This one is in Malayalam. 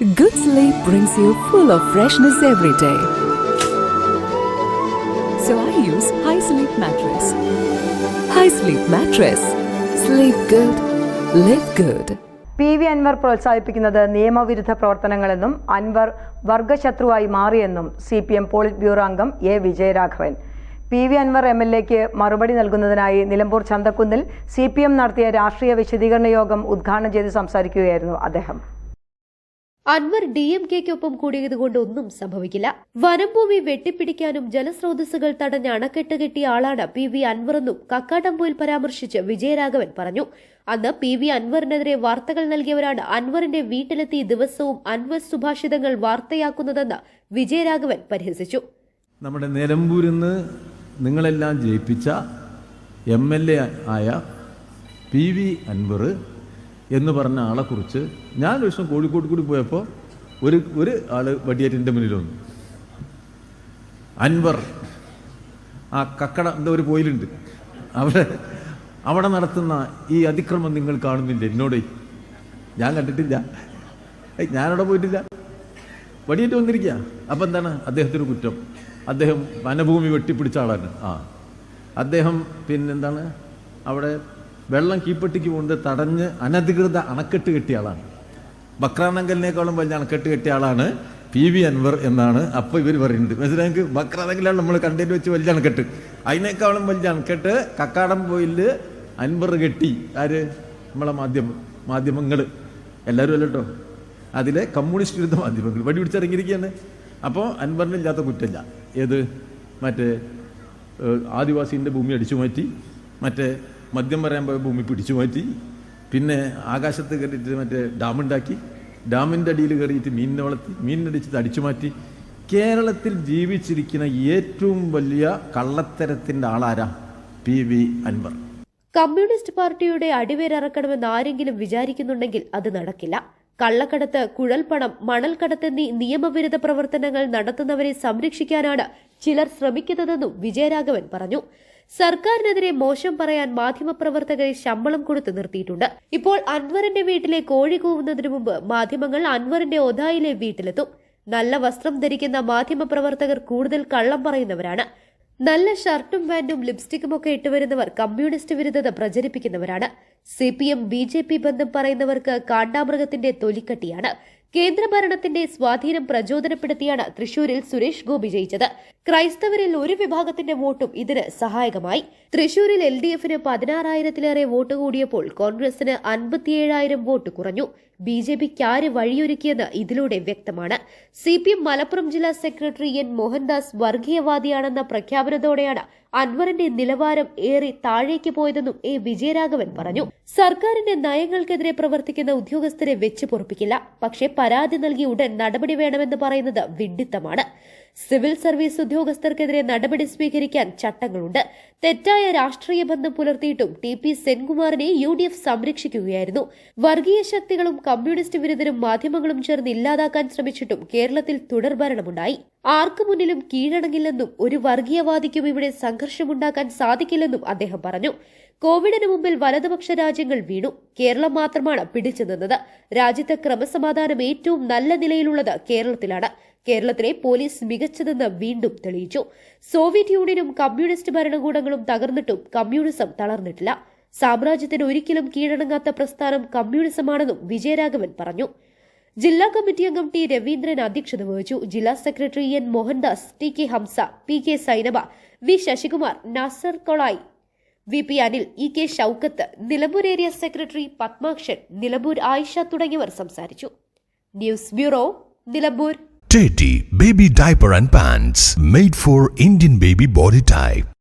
Good sleep brings you full of freshness every day. So I use High Sleep Mattress. High Sleep Mattress. Sleep good. Live good. P V Anvar പ്രോത്സാഹിപ്പിക്കുന്നത് നിയമവിരുദ്ധ പ്രവർത്തനങ്ങളെന്നും അൻവർ വർഗശത്രുവായി മാറിയെന്നും C P M Polit Bureau അംഗം A Vijayaraghavan P V Anvar M L എക്ക് മറുപടി നൽകുന്നതിനായി നിലമ്പൂർ ചന്തക്കുന്നിൽ സി പി എം നടത്തിയ രാഷ്ട്രീയ വിശദീകരണ യോഗം ഉദ്ഘാടനം ചെയ്ത് സംസാരിക്കുകയായിരുന്നു അദ്ദേഹം അൻവർ ഡി എം കെക്കൊപ്പം കൂടിയതുകൊണ്ട് ഒന്നും സംഭവിക്കില്ല. വനംഭൂമി വെട്ടിപ്പിടിക്കാനും ജലസ്രോതസ്സുകൾ തടഞ്ഞ അണക്കെട്ട് കെട്ടിയ ആളാണ് പി വി അൻവറെന്നും കക്കാട്ടമ്പൂയിൽ പരാമർശിച്ച് വിജയരാഘവൻ പറഞ്ഞു. അന്ന് പി വി അൻവറിനെതിരെ വാർത്തകൾ നൽകിയവരാണ് അൻവറിന്റെ വീട്ടിലെത്തി ദിവസവും അൻവർ സുഭാഷിതങ്ങൾ വാർത്തയാക്കുന്നതെന്ന് വിജയരാഘവൻ പരിഹസിച്ചു. നമ്മുടെ നിലമ്പൂരിൽ നിന്ന് നിങ്ങളെല്ലാം ജയിപ്പിച്ച എം എൽ എ ആയ പി വി അൻവർ എന്ന് പറഞ്ഞ ആളെക്കുറിച്ച് ഞാൻ ഒരു ദിവസം കോഴിക്കോട് കൂടി പോയപ്പോൾ ഒരു ഒരു ആൾ വടിയേറ്റിന്റെ മുന്നിൽ വന്നു. അൻവർ. ആ കക്കട എന്താ ഒരു പോയിലുണ്ട്. അവിടെ അവിടെ നടത്തുന്ന ഈ അതിക്രമം നിങ്ങൾ കാണുന്നില്ല എന്നോട്. ഞാൻ കണ്ടിട്ടില്ല. ഞാനവിടെ പോയിട്ടില്ല. വടിയേറ്റ് വന്നിരിക്കുക അപ്പം എന്താണ് അദ്ദേഹത്തിന് കുറ്റം? അദ്ദേഹം വനഭൂമി വെട്ടിപ്പിടിച്ച ആളാണ്. ആ. അദ്ദേഹം പിന്നെന്താണ് അവിടെ വെള്ളം കീപ്പട്ടിക്ക് കൊണ്ട് തടഞ്ഞ് അനധികൃത അണക്കെട്ട് കെട്ടിയ ആളാണ്. ബക്രാനങ്കലിനേക്കാളും വലിയ അണക്കെട്ട് കെട്ടിയ ആളാണ് പി വി അൻവർ എന്നാണ് അപ്പോൾ ഇവർ പറയുന്നത്. മനസ്സിലായെങ്കിൽ ബക്രാനങ്കലാണ് നമ്മൾ കണ്ടതിൽ വെച്ച് വലിയ അണക്കെട്ട്. അതിനേക്കാളും വലിയ അണക്കെട്ട് കക്കാടം പോയിൽ അൻവർ കെട്ടി. ആര്? നമ്മളെ മാധ്യമം മാധ്യമങ്ങൾ എല്ലാവരും അല്ല കേട്ടോ അതിലെ കമ്മ്യൂണിസ്റ്റ് വിരുദ്ധ മാധ്യമങ്ങൾ വടി പിടിച്ചിറങ്ങിയിരിക്കുകയാണ് അപ്പോൾ അൻവറിനില്ലാത്ത കുറ്റമില്ല. ഏത്? മറ്റേ ആദിവാസീന്റെ ഭൂമി അടിച്ചു മാറ്റി. മറ്റേ മദ്യം പറയാൻ പോയ ഭൂമി പിടിച്ചു മാറ്റി. പിന്നെ ആകാശത്ത് കയറിയിട്ട് മറ്റേ ഡാമുണ്ടാക്കി. ഡാമിന്റെ അടിയിൽ കയറിയിട്ട് മീനിനെ വളർത്തി. മീനിനടിച്ച് അടിച്ചു മാറ്റി. കേരളത്തിൽ ജീവിച്ചിരിക്കുന്ന ഏറ്റവും വലിയ കള്ളത്തരത്തിന്റെ ആളാരാ പി വി അൻവർ. കമ്മ്യൂണിസ്റ്റ് പാർട്ടിയുടെ അടിവേരറക്കണമെന്ന് ആരെങ്കിലും വിചാരിക്കുന്നുണ്ടെങ്കിൽ അത് നടക്കില്ല. കള്ളക്കടത്ത് കുഴൽപ്പണം മണൽക്കടത്ത് എന്നീ നിയമവിരുദ്ധ പ്രവർത്തനങ്ങൾ നടത്തുന്നവരെ സംരക്ഷിക്കാനാണ് ചിലർ ശ്രമിക്കുന്നതെന്നും വിജയരാഘവൻ പറഞ്ഞു. സർക്കാരിനെതിരെ മോശം പറയാൻ മാധ്യമപ്രവർത്തകരെ ശമ്പളം കൊടുത്തു നിർത്തിയിട്ടുണ്ട്. ഇപ്പോൾ അൻവറിന്റെ വീട്ടിലെ കോഴി കൂവുന്നതിനു മുമ്പ് മാധ്യമങ്ങൾ അൻവറിന്റെ ഒതായിലെ വീട്ടിലെത്തും. നല്ല വസ്ത്രം ധരിക്കുന്ന മാധ്യമപ്രവർത്തകർ കൂടുതൽ കള്ളം പറയുന്നവരാണ്. നല്ല ഷർട്ടും പാന്റും ലിപ്സ്റ്റിക്കും ഒക്കെ ഇട്ടുവരുന്നവർ കമ്മ്യൂണിസ്റ്റ് വിരുദ്ധത പ്രചരിപ്പിക്കുന്നവരാണ്. C P M B J P ബന്ധം പറയുന്നവർക്ക് കാണ്ടാമൃഗത്തിന്റെ തൊലിക്കട്ടിയാണ്. കേന്ദ്രഭരണത്തിന്റെ സ്വാധീനം പ്രചോദനപ്പെടുത്തിയാണ് തൃശൂരിൽ സുരേഷ് ഗോപി ജയിച്ചത്. ക്രൈസ്തവരിൽ ഒരു വിഭാഗത്തിന്റെ വോട്ടും ഇതിന് സഹായകമായി. തൃശൂരിൽ എൽ ഡി എഫിന് പതിനാറായിരത്തിലേറെ വോട്ട് കൂടിയപ്പോൾ കോൺഗ്രസിന് അൻപത്തിയേഴായിരം വോട്ട് കുറഞ്ഞു. ബി ജെ പിക്ക് ആര് വഴിയൊരുക്കിയെന്ന് ഇതിലൂടെ വ്യക്തമാണ്. സി പി എം മലപ്പുറം ജില്ലാ സെക്രട്ടറി എൻ മോഹൻദാസ് വർഗീയവാദിയാണെന്ന പ്രഖ്യാപനത്തോടെയാണ് അൻവറിന്റെ നിലവാരം ഏറെ താഴേക്ക് പോയതെന്നും എ വിജയരാഘവൻ പറഞ്ഞു. സർക്കാരിന്റെ നയങ്ങൾക്കെതിരെ പ്രവർത്തിക്കുന്ന ഉദ്യോഗസ്ഥരെ വെച്ച് പൊറപ്പിക്കില്ല. പക്ഷേ പരാതി നൽകി ഉടൻ നടപടി വേണമെന്ന് പറയുന്നത് വിഡിത്തമാണ്. സിവിൽ സർവീസ് ഉദ്യോഗസ്ഥർക്കെതിരെ നടപടി സ്വീകരിക്കാൻ ചട്ടങ്ങളുണ്ട്. തെറ്റായ രാഷ്ട്രീയ ബന്ധം പുലർത്തിയിട്ടും ടി പി സെൻകുമാറിനെ യു ഡി എഫ് സംരക്ഷിക്കുകയായിരുന്നു. വർഗീയ ശക്തികളും കമ്മ്യൂണിസ്റ്റ് വിരുദ്ധരും മാധ്യമങ്ങളും ചേർന്ന് ഇല്ലാതാക്കാൻ ശ്രമിച്ചിട്ടും കേരളത്തിൽ തുടർഭരണമുണ്ടായി ആർക്കു മുന്നിലും കീഴടങ്ങില്ലെന്നും ഒരു വർഗീയവാദിക്കും ഇവിടെ സംഘർഷമുണ്ടാക്കാൻ സാധിക്കില്ലെന്നും അദ്ദേഹം പറഞ്ഞു. കോവിഡിന് മുമ്പിൽ വലതുപക്ഷ രാജ്യങ്ങൾ വീണു. കേരളം മാത്രമാണ് പിടിച്ചു നിന്നത് രാജ്യത്തെ ക്രമസമാധാനം ഏറ്റവും നല്ല നിലയിലുള്ളത് കേരളത്തിലാണ്. കേരളത്തിലെ പോലീസ് മികച്ചതെന്ന് വീണ്ടും തെളിയിച്ചു. സോവിയറ്റ് യൂണിയനും കമ്മ്യൂണിസ്റ്റ് ഭരണകൂടങ്ങളും തകർന്നിട്ടും കമ്മ്യൂണിസം തളർന്നിട്ടില്ല. സാമ്രാജ്യത്തിന് ഒരിക്കലും കീഴടങ്ങാത്ത പ്രസ്ഥാനം കമ്മ്യൂണിസമാണെന്നും വിജയരാഘവൻ പറഞ്ഞു. ജില്ലാ കമ്മിറ്റി അംഗം ടി രവീന്ദ്രൻ അധ്യക്ഷത വഹിച്ചു. ജില്ലാ secretary N Mohandas T K Hamsa P K Sainaba V Sasikumar Nasar Kolayi V P Anil E K Shoukath Nilambur area secretary Padmakshan Nilambur Ayisha തുടങ്ങിയവർ സംസാരിച്ചു news bureau Nilambur Teddy Baby Diaper and Pants made for Indian baby body type.